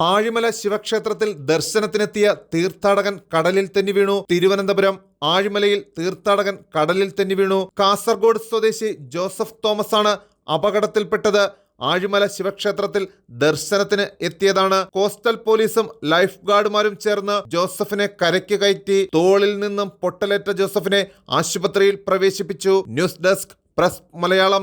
ആഴിമല ശിവക്ഷേത്രത്തിൽ ദർശനത്തിനെത്തിയ തീർത്ഥാടകൻ കടലിൽ തെന്നി വീണു. തിരുവനന്തപുരം ആഴിമലയിൽ തീർത്ഥാടകൻ കടലിൽ തെന്നി വീണു. കാസർഗോഡ് സ്വദേശി ജോസഫ് തോമസ് ആണ് അപകടത്തിൽപ്പെട്ടത്. ആഴിമല ശിവക്ഷേത്രത്തിൽ ദർശനത്തിന് എത്തിയതാണ്. കോസ്റ്റൽ പോലീസും ലൈഫ് ഗാർഡുമാരും ചേർന്ന് ജോസഫിനെ കരയ്ക്ക് കയറ്റി തോളിൽ നിന്നും പൊട്ടലേറ്റ ജോസഫിനെ ആശുപത്രിയിൽ പ്രവേശിപ്പിച്ചു. News desk press Malayalam.